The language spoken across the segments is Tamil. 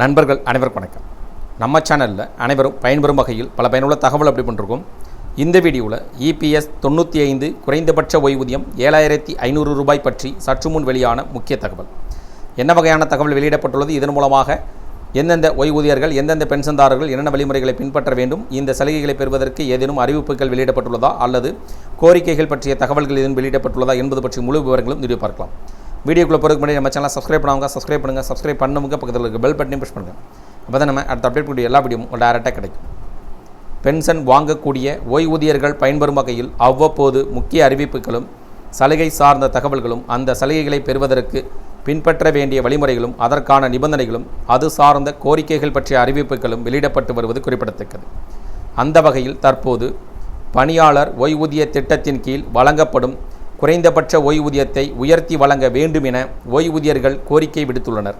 நண்பர்கள் அனைவருக்கும் வணக்கம். நம்ம சேனலில் அனைவரும் பயன்பெறும் வகையில் பல பயனுள்ள தகவல் அப்படி பண்ணிருக்கோம். இந்த வீடியோவில் இபிஎஸ் தொண்ணூற்றி ஐந்து குறைந்தபட்ச ஓய்வூதியம் ஏழாயிரத்தி ஐநூறு ரூபாய் பற்றி சற்று முன் வெளியான முக்கிய தகவல். என்ன வகையான தகவல் வெளியிடப்பட்டுள்ளது? இதன் மூலமாக எந்தெந்த ஓய்வூதியர்கள் எந்தெந்த பென்ஷன்தாரர்கள் என்னென்ன வழிமுறைகளை பின்பற்ற வேண்டும் இந்த சலுகைகளை பெறுவதற்கு ஏதேனும் அறிவிப்புகள் வெளியிடப்பட்டுள்ளதா அல்லது கோரிக்கைகள் பற்றிய தகவல்கள் எதுவும் வெளியிடப்பட்டுள்ளதா என்பது பற்றி முழு விவரங்களும் நிறுவி வீடியோக்குள்ளே போகிறதுக்கு முன்னாடி நம்ம சேனலை சப்ஸ்கிரைப் பண்ணாங்க சப்ஸ்கிரைப் பண்ணுங்கள் சப்ஸ்கிரைப் பண்ணுங்க பக்கத்தில் இருக்க பெல் பட்டனையும் ப்ரெஸ் பண்ணுங்கள் அப்போ தான் நம்ம அடுத்த அப்டேட் கூடிய எல்லா வீடியோவும் டேரெக்டாக கிடைக்கும். பென்ஷன் வாங்கக்கூடிய ஓய்வூதியர்கள் பயன்பெறும் வகையில் அவ்வப்போது முக்கிய அறிவிப்புகளும் சலுகை சார்ந்த தகவல்களும் அந்த சலுகைகளை பெறுவதற்கு பின்பற்ற வேண்டிய வழிமுறைகளும் அதற்கான நிபந்தனைகளும் அது சார்ந்த கோரிக்கைகள் பற்றிய அறிவிப்புகளும் வெளியிடப்பட்டு வருவது குறிப்பிடத்தக்கது. அந்த வகையில் தற்போது பணியாளர் ஓய்வூதிய திட்டத்தின் கீழ் வழங்கப்படும் குறைந்தபட்ச ஓய்வூதியத்தை உயர்த்தி வழங்க வேண்டும் என ஓய்வூதியர்கள் கோரிக்கை விடுத்துள்ளனர்.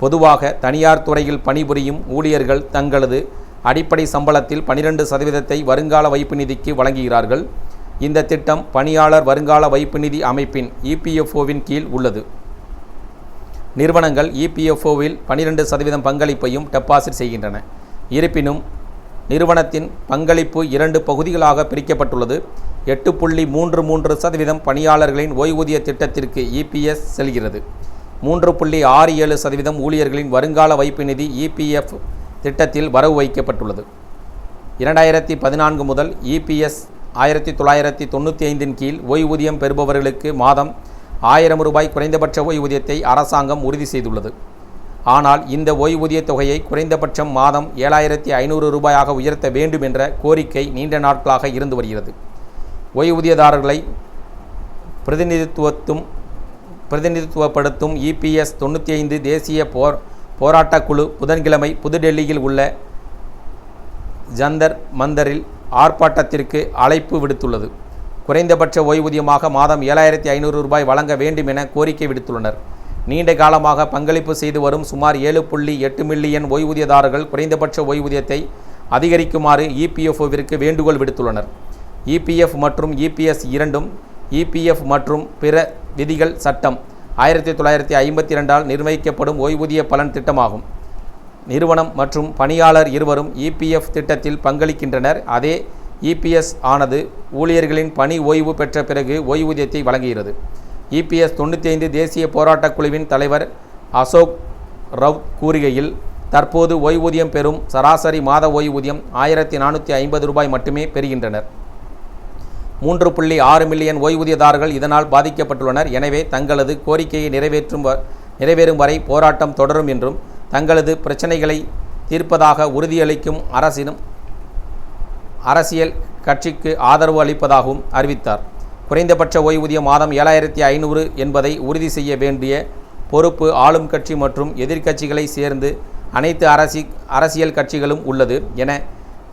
பொதுவாக தனியார் துறையில் பணிபுரியும் ஊழியர்கள் தங்களது அடிப்படை சம்பளத்தில் பனிரெண்டு சதவீதத்தை வருங்கால வைப்பு நிதிக்கு வழங்குகிறார்கள். இந்த திட்டம் பணியாளர் வருங்கால வைப்பு நிதி அமைப்பின் இபிஎஃப்ஓவின் கீழ் உள்ளது. நிறுவனங்கள் இபிஎஃப்ஓவில் பனிரெண்டு சதவீதம் பங்களிப்பையும் டெபாசிட் செய்கின்றன. இருப்பினும் நிறுவனத்தின் பங்களிப்பு இரண்டு பகுதிகளாக பிரிக்கப்பட்டுள்ளது. எட்டு புள்ளி மூன்று மூன்று சதவீதம் பணியாளர்களின் ஓய்வூதிய திட்டத்திற்கு இபிஎஸ் செல்கிறது. மூன்று புள்ளி ஆறு ஏழு சதவீதம் ஊழியர்களின் வருங்கால வைப்பு நிதி இபிஎஃப் திட்டத்தில் வரவு வைக்கப்பட்டுள்ளது. இரண்டாயிரத்தி பதினான்கு முதல் இபிஎஸ் ஆயிரத்தி தொள்ளாயிரத்தி தொண்ணூற்றி ஐந்தின் கீழ் ஓய்வூதியம் பெறுபவர்களுக்கு மாதம் ஆயிரம் ரூபாய் குறைந்தபட்ச ஓய்வூதியத்தை அரசாங்கம் உறுதி செய்துள்ளது. ஆனால் இந்த ஓய்வூதிய தொகையை குறைந்தபட்சம் மாதம் ஏழாயிரத்தி ஐநூறு ரூபாயாக உயர்த்த வேண்டும் என்ற கோரிக்கை நீண்ட நாட்களாக இருந்து வருகிறது. ஓய்வூதியதாரர்களை பிரதிநிதித்துவத்தும் பிரதிநிதித்துவப்படுத்தும் இபிஎஸ் தொண்ணூற்றி ஐந்து தேசிய போர் போராட்டக் குழு புதன்கிழமை புதுடெல்லியில் உள்ள ஜந்தர் மந்தரில் ஆர்ப்பாட்டத்திற்கு அழைப்பு விடுத்துள்ளது. குறைந்தபட்ச ஓய்வூதியமாக மாதம் ஏழாயிரத்தி ஐநூறு ரூபாய் வழங்க வேண்டும் என கோரிக்கை விடுத்துள்ளனர். நீண்ட காலமாக பங்களிப்பு செய்து வரும் சுமார் ஏழு புள்ளி எட்டு மில்லியன் ஓய்வூதியதாரர்கள் குறைந்தபட்ச ஓய்வூதியத்தை அதிகரிக்குமாறு இபிஎஃப்ஓவிற்கு வேண்டுகோள் விடுத்துள்ளனர். இபிஎஃப் மற்றும் இபிஎஸ் இரண்டும் இபிஎஃப் மற்றும் பிற விதிகள் சட்டம் ஆயிரத்தி தொள்ளாயிரத்தி ஐம்பத்தி ரெண்டால் நிர்வகிக்கப்படும் ஓய்வூதிய பலன் திட்டமாகும். நிறுவனம் மற்றும் பணியாளர் இருவரும் இபிஎஃப் திட்டத்தில் பங்களிக்கின்றனர். அதே இபிஎஸ் ஆனது ஊழியர்களின் பணி ஓய்வு பெற்ற பிறகு ஓய்வூதியத்தை வழங்குகிறது. இபிஎஸ் தொண்ணூற்றி ஐந்து தேசிய போராட்டக் குழுவின் தலைவர் அசோக் ரவ் கூறுகையில் தற்போது ஓய்வூதியம் பெறும் சராசரி மாத ஓய்வூதியம் ஆயிரத்தி நானூற்றி ஐம்பது ரூபாய் மட்டுமே பெறுகின்றனர். மூன்று புள்ளி ஆறு மில்லியன் ஓய்வூதியதாரர்கள் இதனால் பாதிக்கப்பட்டுள்ளனர். எனவே தங்களது கோரிக்கையை நிறைவேற்றும் வ- நிறைவேறும் வரை போராட்டம் தொடரும் என்றும் தங்களது பிரச்சனைகளை தீர்ப்பதாக உறுதியளிக்கும் அரசினும் அரசியல் கட்சிக்கு ஆதரவு அளிப்பதாகவும் அறிவித்தார். குறைந்தபட்ச ஓய்வூதியம் மாதம் ஏழாயிரத்தி ஐநூறு என்பதை உறுதி செய்ய வேண்டிய பொறுப்பு ஆளும் கட்சி மற்றும் எதிர்க்கட்சிகளை சேர்ந்து அனைத்து அரசி அரசியல் கட்சிகளும் உள்ளது என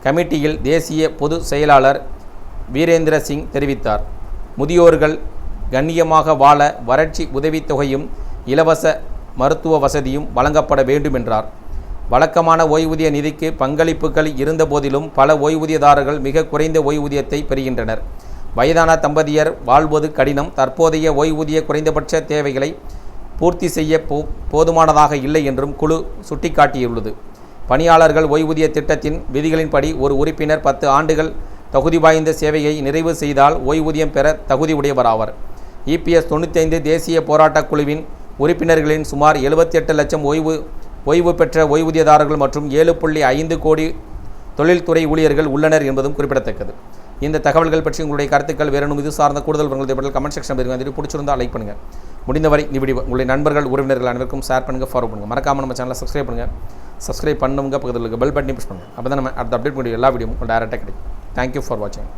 கமிட்டியில் தேசிய பொது செயலாளர் வீரேந்திர சிங் தெரிவித்தார். முதியோர்கள் கண்ணியமாக வாழ வறட்சி உதவித்தொகையும் இலவச மருத்துவ வசதியும் வழங்கப்பட வேண்டும் என்றார் வழக்கமான ஓய்வூதிய நிதிக்கு பங்களிப்புகள் இருந்தபோதிலும் பல ஓய்வூதியதாரர்கள் மிக குறைந்த ஓய்வூதியத்தை பெறுகின்றனர். வயதான தம்பதியர் வாழ்வது கடினம். தற்போதைய ஓய்வூதிய குறைந்தபட்ச தேவைகளை பூர்த்தி செய்ய போ போதுமானதாக இல்லை என்றும் குழு சுட்டிக்காட்டியுள்ளது. பணியாளர்கள் ஓய்வூதிய திட்டத்தின் விதிகளின்படி ஒரு உறுப்பினர் பத்து ஆண்டுகள் தகுதி வாய்ந்த சேவையை நிறைவு செய்தால் ஓய்வூதியம் பெற தகுதியுடையவராவர். இபிஎஸ் தொண்ணூத்தைந்து தேசிய போராட்டக் குழுவின் உறுப்பினர்களின் சுமார் 78 லட்சம் ஓய்வு ஓய்வு பெற்ற ஓய்வூதியதாரர்கள் மற்றும் ஏழு புள்ளி ஐந்து கோடி தொழில்துறை ஊழியர்கள் உள்ளனர் என்பதும் குறிப்பிடத்தக்கது. இந்த தகவல்கள் பற்றி உங்களுடைய கருத்துக்கள் வேறனும் இது சார்ந்த கூடுதல் விவரங்கள் கமெண்ட் செக்ஷன் பதிவு வந்துட்டு பிடிச்சிருந்தா லைக் பண்ணுங்கள் முடிந்தவரை இந்த வீடியோ உங்களுடைய நண்பர்கள் உறவினர்கள் அனைவருக்கும் ஷேர் பண்ணுங்கள் ஃபாலோ பண்ணுங்கள் மறக்காமல் நம்ம சேனலை சப்ஸ்கிரைப் பண்ணுங்கள் சப்ஸ்கிரைப் பண்ணுங்க பக்கத்தில் இருக்க பெல் பட்டனி புஷ் பண்ணுங்கள் அப்போ தான் நம்ம அடுத்த அப்டேட் பண்ணி எல்லா வீடியோவும் டேரெக்டாக கிடைக்கும். தேங்க்யூ ஃபார் வாட்சிங்